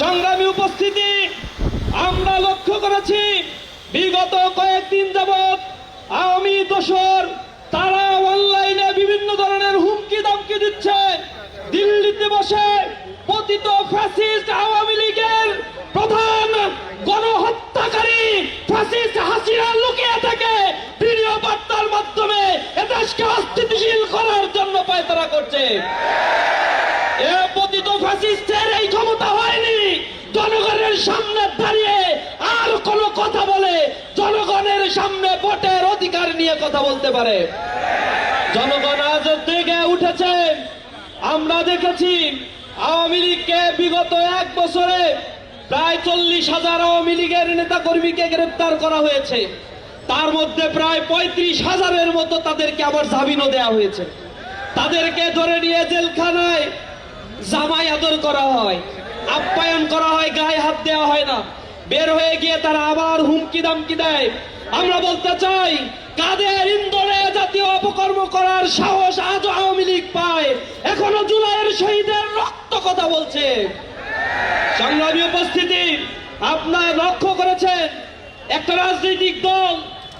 সংগ্রামী উপস্থিতি, আমরা লক্ষ্য করেছি বিগত কয়েকদিন যাবৎ আওয়ামী দোষর, তারা অনলাইনে বিভিন্ন ধরনের হুমকি দামকি দিচ্ছে। দিল্লিতে বসে পতিত ফ্যাসিস্ট আওয়ামী লীগের প্রধান গণহত্যাকারী ফ্যাসিস্ট হাসিনা লুকিয়ে থেকে। ভিডিও বার্তার মাধ্যমে এদেশকে অস্থিতিশীল করার জন্য পায়তারা করছে। এ পতিত ফ্যাসিস্টের এই ক্ষমতা হয়নি জনগণের সামনে দাঁড়িয়ে আর কোন কথা বলে জনগণের সামনে ভোটের অধিকার নিয়ে কথা বলতে পারে। জনগণ আজ থেকে উঠেছে। আমরা দেখেছি আওয়ামী লীগকে বিগত এক বছরে প্রায় চল্লিশ হাজার আওয়ামী লীগের নেতা কর্মীকে গ্রেপ্তার করা হয়েছে। তার মধ্যে প্রায় পঁয়ত্রিশ হাজারের মতো তাদেরকে আবার জামিনও দেওয়া হয়েছে। তাদেরকে ধরে নিয়ে জেলখানায় জামাই আদর করা হয়, আপ্যায়ন করা হয়, গায়ে হাত দেওয়া হয় না। বের হয়ে গিয়ে তারা আবার হুমকি দামকি দেয়। আমরা বলতে চাই, কাদের ইন্দোরে জাতীয় অপকর্ম করার সাহস আজ আওয়ামী লীগ পায়? এখনও জুলাইয়ের শহীদের রক্ত কথা বলছে। সংগ্রামী উপস্থিতি আপনার লক্ষ্য করেছেন, একটা রাজনৈতিক দল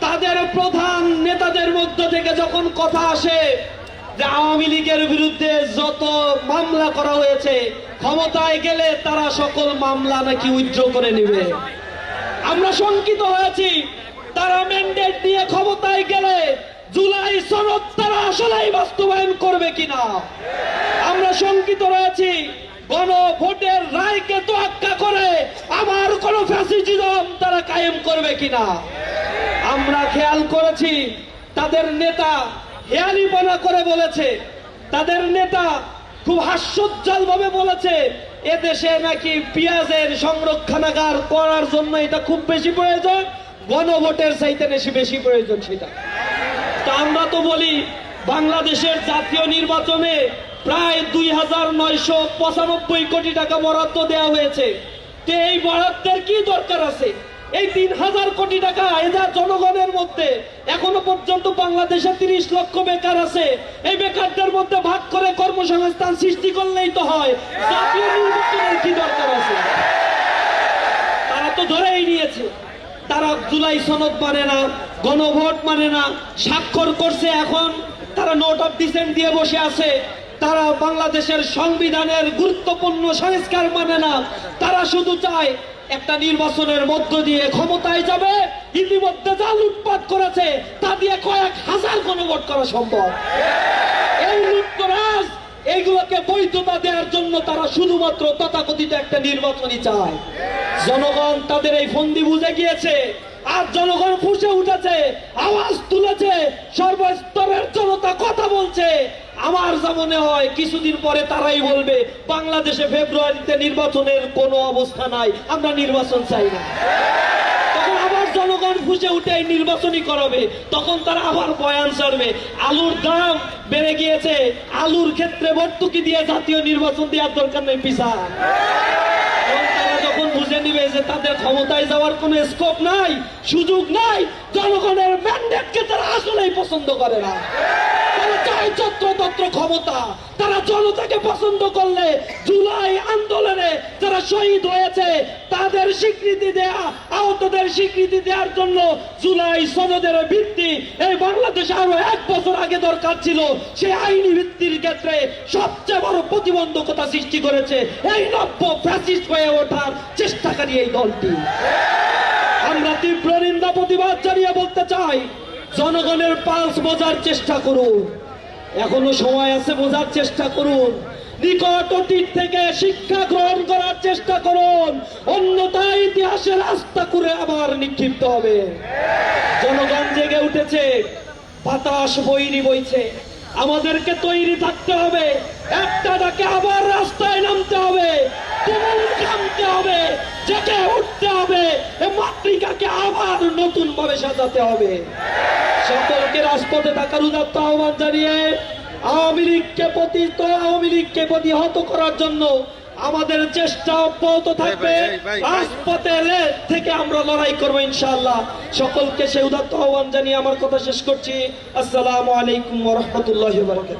তাদের প্রধান নেতাদের মধ্য থেকে যখন কথা আসে যে আওয়ামী লীগের বিরুদ্ধে যত মামলা করা হয়েছে, ক্ষমতায় গেলে তারা সকল মামলা নাকি উইথড্র করে নেবে। আমরা শঙ্কিত হয়েছি তারা ম্যান্ডেট নিয়ে ক্ষমতায় গেলে জুলাই সনদ তারা আসলেই বাস্তবায়ন করবে কিনা? আমরা শঙ্কিত রয়েছি। গণ ভোটের রায়কে তোয়াক্কা করে আমার কোন ফ্যাসিজম তারা কায়েম করবে কিনা? আমরা খেয়াল করেছি, তাদের নেতা হেয়ালিপনা করে বলেছে। তাদের নেতা খুব হাস্যোজ্জ্বল ভাবে বলেছে, এদেশে নাকি পেঁয়াজের সংরক্ষণাগার করার জন্য এটা খুব বেশি প্রয়োজন, গণভোটের চাইতে বেশি বেশি প্রয়োজন সেটা। তা আমরা তো বলি বাংলাদেশের জাতীয় নির্বাচনে প্রায় দুই হাজার নয়শো পঁচানব্বই কোটি টাকা বরাদ্দ দেওয়া হয়েছে। তো এই বরাদ্দের কি দরকার আছে? এই তিন হাজার কোটি টাকা এরা জনগণের মধ্যে এখনও পর্যন্ত বাংলাদেশে তিরিশ লক্ষ বেকার আছে। এই বেকারদের মধ্যে ভাগ করে কর্মসংস্থান সৃষ্টি করলেই তো হয়। জাতীয় নির্বাচনের কি দরকার আছে? তারা তো ধরেই নিয়েছে। তারা জুলাই সনদ মানে না, গণভোট মানে না, স্বাক্ষর করছে এখন। তারা নোট অফ ডিসেন্ট দিয়ে বসে আছে। তারা বাংলাদেশের সংবিধানের গুরুত্বপূর্ণ সংস্কার মানে না। তারা শুধু চায় একটা নির্বাচনের মধ্য দিয়ে ক্ষমতায় যাবে, ইতিমধ্যে যা লুটপাট করেছে, তা দিয়ে কয়েক হাজার গণভোট করা সম্ভব। এই লুটতরাজ, এইগুলোকে বৈধতা দেওয়ার জন্য তারা শুধুমাত্র তথাকথিত একটা নির্বাচনই চায়। জনগণ তাদের এই ফন্দি বুঝে গিয়েছে। আর জনগণ ফুসে উঠেছে, আওয়াজ তুলেছে, সর্বস্তরের জনতা কথা বলছে। আমার যা মনে হয়, কিছুদিন পরে তারাই বলবে, বাংলাদেশে ফেব্রুয়ারিতে নির্বাচনের কোনো অবস্থা নাই, আমরা নির্বাচন চাই না। তখন আবার জনগণ ফুসে উঠে নির্বাচনই করাবে। তখন তারা আবার বয়ান ছাড়বে, আলুর দাম বেড়ে গিয়েছে, আলুর ক্ষেত্রে ভর্তুকি দিয়ে জাতীয় নির্বাচন দেওয়ার দরকার নেই পিসা বুঝে নিবে যে তাদের ক্ষমতায় যাওয়ার কোনো স্কোপ নাই, সুযোগ নাই। জনগণের ম্যান্ডেটকে তারা আসলেই পছন্দ করে না। তারা ক্ষমতা। তারা জনতাকে পছন্দ করলে জুলাই আন্দোলনে যারা শহীদ হয়েছে, তাদের স্বীকৃতি দেয়া আহতদের স্বীকৃতি দেওয়ার জন্য জুলাই সনদের ভিত্তি এই বাংলাদেশে আরও এক বছর আগে দরকার ছিল। সেই আইনি ভিত্তির ক্ষেত্রে সবচেয়ে বড় প্রতিবন্ধকতা সৃষ্টি করেছে এই নব্য ফ্যাসিস্ট হয়ে ওঠার চেষ্টাকারী এই দলটি। আমরা তীব্র নিন্দা প্রতিবাদ জানিয়ে বলতে চাই, জনগণের পালস বোঝার চেষ্টা করুন। এখনও সময় আছে বোঝার চেষ্টা করুন। নিকট অতীত থেকে শিক্ষা গ্রহণ করার চেষ্টা করুন। অন্যথায় ইতিহাসের রাস্তা করে আবার নিক্ষিপ্ত হবে। জনগণ জেগে উঠেছে, বাতাস বৈরি বইছে। আমাদেরকে তৈরি থাকতে হবে, একটা ডাকে আবার রাস্তায় নামতে হবে তুমুল নামতে হবে, জেগে উঠতে হবে মাতৃকাকে আবার নতুন ভাবে সাজাতে হবে। সকলকে রাজপথে থাকার উদাত্ত আহ্বান জানিয়ে আওয়ামী লীগকে পতিত আওয়ামী লীগকে প্রতিহত করার জন্য আমাদের চেষ্টা অব্যাহত থাকবে। রাজপথে রে- থেকে আমরা লড়াই করব ইনশাআল্লাহ। সকলকে সে উদাত্ত আহ্বান জানিয়ে আমার কথা শেষ করছি। আসসালামু আলাইকুম রহমতুল্লাহ বারকাত